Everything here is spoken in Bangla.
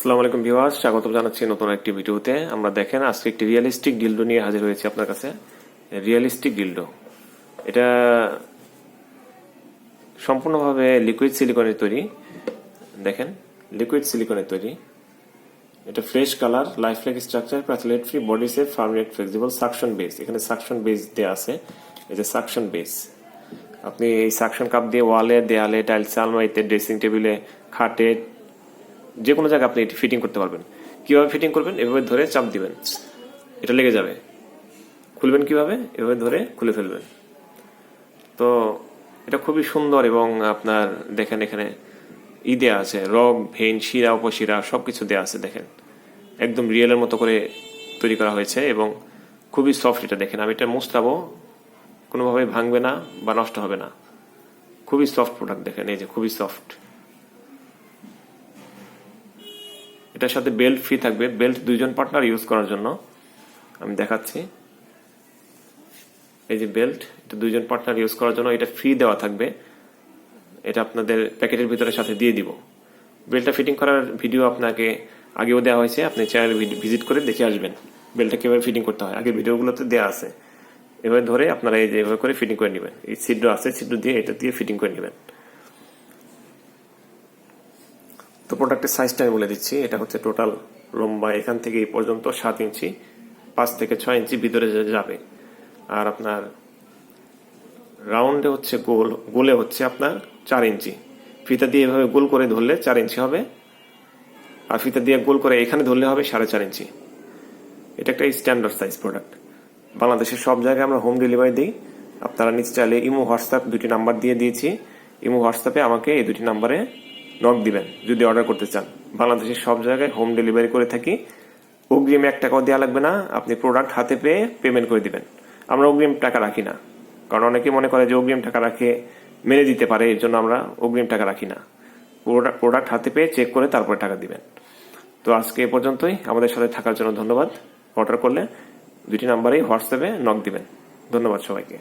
আসসালামু আলাইকুম ভিউয়ার্স স্বাগত জানাচ্ছি নতুন একটি ভিডিওতে। আমরা দেখেন, আজকে একটি রিয়েলিস্টিক ডিলডো নিয়ে হাজির হয়েছি আপনার কাছে। রিয়েলিস্টিক ডিলডো এটা সম্পূর্ণভাবে লিকুইড সিলিকনের তৈরি। দেখেন লিকুইড সিলিকনের তৈরি। এটা fresh colour life like structure phthalate free body safe ফার্মনেট flexible suction base এখানে সাকশন বেস দেওয়া আছে। এই যে সাকশন বেস আপনি এই সাকশন কাপ দিয়ে ওয়ালে দেয়ালে টাইলস আলমারিতে ড্রেসিং টেবিলে খাটে যে কোনো জায়গায় আপনি এটি ফিটিং করতে পারবেন। কীভাবে ফিটিং করবেন? এভাবে ধরে চাপ দিবেন। এটা লেগে যাবে। খুলবেন কীভাবে? এভাবে ধরে খুলে ফেলবেন। তো এটা খুবই সুন্দর এবং আপনার দেখেন এখানে ই দেওয়া আছে। রগ ভেন শিরা, উপশিরা সবকিছু দেওয়া আছে দেখেন। একদম রিয়েলের মতো করে তৈরি করা হয়েছে এবং খুবই সফট এটা দেখেন। আমি এটা মুস্তাবো কোনোভাবে ভাঙবে না বা নষ্ট হবে না। খুবই সফট প্রোডাক্ট দেখেন। এই যে খুবই সফট এটার সাথে বেল্ট ফ্রি থাকবে। বেল্ট দুইজন পার্টনার ইউজ করার জন্য। আমি দেখাচ্ছি। এই যে বেল্ট, এটা দুইজন পার্টনার ইউজ করার জন্য এটা ফ্রি দেওয়া থাকবে। এটা আপনাদের প্যাকেটের ভিতরে সাথে দিয়ে দিব। বেল্টটা ফিটিং করার ভিডিও আপনাকে আগেও দেওয়া হয়েছে। আপনি চ্যানেল ভিজিট করে দেখে আসবেন। বেল্টটা কীভাবে ফিটিং করতে হয়। আগের ভিডিওগুলোতে দেওয়া আছে। এভাবে ধরে আপনারা এই যে এভাবে করে ফিটিং করে নেবেন। এই ছিদ্র আছে, ছিদ্র দিয়ে এটা দিয়ে ফিটিং করে নেবেন। তো প্রোডাক্টের সাইজটা আমি বলে দিচ্ছি। এটা হচ্ছে টোটাল লম্বা এখান থেকে এই পর্যন্ত সাত ইঞ্চি, পাঁচ থেকে ছয় ইঞ্চি ভিতরে যাবে। আর আপনার রাউন্ডে হচ্ছে গোল, গোলে হচ্ছে আপনার চার ইঞ্চি। ফিতা দিয়ে এভাবে গোল করে ধরলে চার ইঞ্চি হবে। আর ফিতা দিয়ে গোল করে এখানে ধরলে হবে সাড়ে চার ইঞ্চি। এটা একটা স্ট্যান্ডার্ড সাইজ প্রোডাক্ট বাংলাদেশের সব জায়গায় আমরা হোম ডেলিভারি দিই। আপনারা নিচে চাইলে ইমো, হোয়াটসঅ্যাপ দুটি নাম্বার দিয়ে দিয়েছি। ইমো, হোয়াটসঅ্যাপে আমাকে এই দুটি নাম্বারে নক দিবেন, যদি অর্ডার করতে চান। বাংলাদেশের সব জায়গায় হোম ডেলিভারি করে থাকি। অগ্রিম এক টাকাও দেওয়া লাগবে না, আপনি প্রোডাক্ট হাতে পেয়ে পেমেন্ট করে দিবেন। আমরা অগ্রিম টাকা রাখি না, কারণ অনেকে মনে করে যে অগ্রিম টাকা রাখে মেনে দিতে পারে, এর জন্য আমরা অগ্রিম টাকা রাখি না। প্রোডাক্ট হাতে পেয়ে চেক করে তারপরে টাকা দিবেন। তো আজকে এ পর্যন্তই, আমাদের সাথে থাকার জন্য ধন্যবাদ। অর্ডার করলে দুটি নাম্বারেই হোয়াটসঅ্যাপে নক দিবেন। ধন্যবাদ সবাইকে।